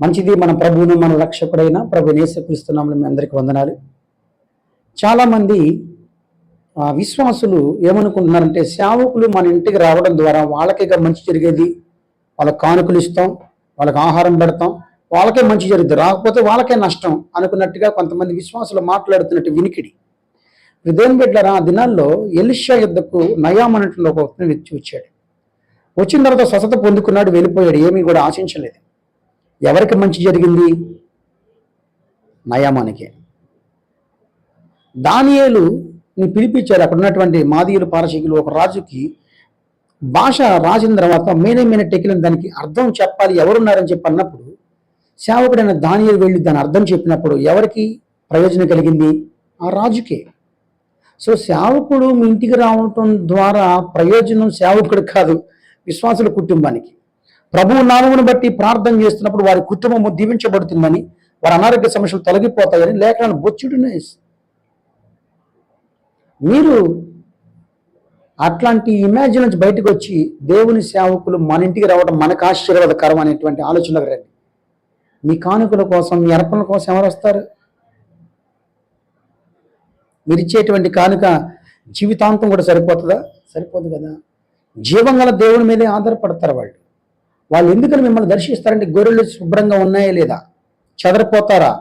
మంచిది మన ప్రభువును మన రక్షకుడైన ప్రభు నేసక్రీస్తున్నాము మీ అందరికీ వందనాలు. చాలామంది ఆ, విశ్వాసులు ఏమనుకుంటున్నారంటే సేవకులు మన ఇంటికి రావడం ద్వారా వాళ్ళకే మంచి జరిగేది వాళ్ళకి కానుకలు ఇస్తాం వాళ్ళకి ఆహారం పెడతాం వాళ్ళకే మంచి జరుగుతుంది. రాకపోతే వాళ్ళకే నష్టం అనుకున్నట్టుగా కొంతమంది విశ్వాసులు మాట్లాడుతున్నట్టు వినికిడి. దేవుని బిడ్డలారా ఆ దినాల్లో ఎలిషా యుద్ధకు నయాం ఒక వ్యక్తిని వచ్చి వచ్చాడు. వచ్చిన తర్వాత స్వస్థత పొందుకున్నాడు వెళ్ళిపోయాడు ఏమీ కూడా ఆశించలేదు. ఎవరికి మంచి జరిగింది? నయామానికే. దానియేలు ని పిలిపించారు. అక్కడ ఉన్నటువంటి మాదీయులు పారశీకులు ఒక రాజుకి భాష రాసిన తర్వాత మేనే మేనే టెక్కిన దానికి అర్థం చెప్పాలి ఎవరున్నారని చెప్పి అన్నప్పుడు సేవకుడైన దానియలు వెళ్ళి దాని అర్థం చెప్పినప్పుడు ఎవరికి ప్రయోజనం కలిగింది? ఆ రాజుకే. సో సేవకుడు మీ ఇంటికి రావటం ద్వారా ప్రయోజనం సేవకుడు కాదు విశ్వాసుల కుటుంబానికి. ప్రభువు నామమును బట్టి ప్రార్థన చేస్తున్నప్పుడు వారి కుటుంబము దీవించబడుతుందని వారి అనారోగ్య సమస్యలు తొలగిపోతాయని లేఖనాలు బొచ్చుడున్నాయి. మీరు అట్లాంటి ఇమాజిన్ నుంచి బయటకు వచ్చి దేవుని సేవకులు మన ఇంటికి రావడం మనకు ఆశీర్వాదకరం అనేటువంటి ఆలోచనకు రండి. మీ కానుకల కోసం మీ అర్పణల కోసం ఎవరు వస్తారు? మీరు ఇచ్చేటువంటి కానుక జీవితాంతం కూడా సరిపోతుందా? సరిపోదు కదా. జీవం గల దేవుని మీదే ఆధారపడతారు వాళ్ళు. వాళ్ళు ఎందుకని మిమ్మల్ని దర్శిస్తారంటే గొర్రెలు శుభ్రంగా ఉన్నాయా లేదా? చెదరిపోతారా?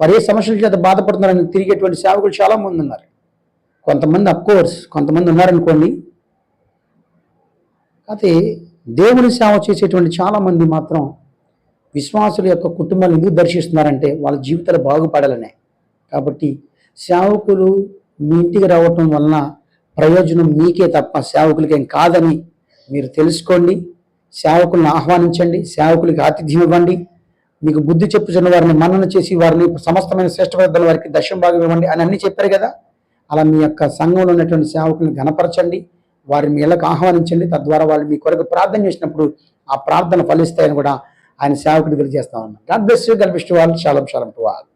వారు ఏ సమస్యల చేత బాధపడుతున్నారని తిరిగేటువంటి సేవకులు చాలామంది ఉన్నారు. కొంతమంది కోర్స్ కొంతమంది ఉన్నారనుకోండి. అయితే దేవుని సేవ చేసేటువంటి చాలా మంది మాత్రం విశ్వాసుల యొక్క కుటుంబాలు ఎందుకు దర్శిస్తున్నారంటే వాళ్ళ జీవితాలు బాగుపడాలనే. కాబట్టి సేవకులు మీ ఇంటికి రావటం వలన ప్రయోజనం మీకే తప్ప సేవకులకేం కాదని మీరు తెలుసుకోండి. సేవకులను ఆహ్వానించండి సేవకులకి ఆతిథ్యం ఇవ్వండి. మీకు బుద్ధి చెప్పుచున్న వారిని మన్నన చేసి వారిని సమస్తమైన శ్రేష్ఠ పెద్దల వారికి దర్శనం భాగం ఇవ్వండి అని అన్నీ చెప్పారు కదా. అలా మీ యొక్క సంఘంలో ఉన్నటువంటి సేవకులను గణపరచండి వారిని మీ ఇళ్ళకి ఆహ్వానించండి. తద్వారా వాళ్ళు మీ కొరకు ప్రార్థన చేసినప్పుడు ఆ ప్రార్థన ఫలిస్తాయని కూడా ఆయన సేవకుడు తెలియజేస్తా ఉన్నాం. God bless you. గల్పిస్ట్ వాళ్ళు చాలా చాలా వాళ్ళు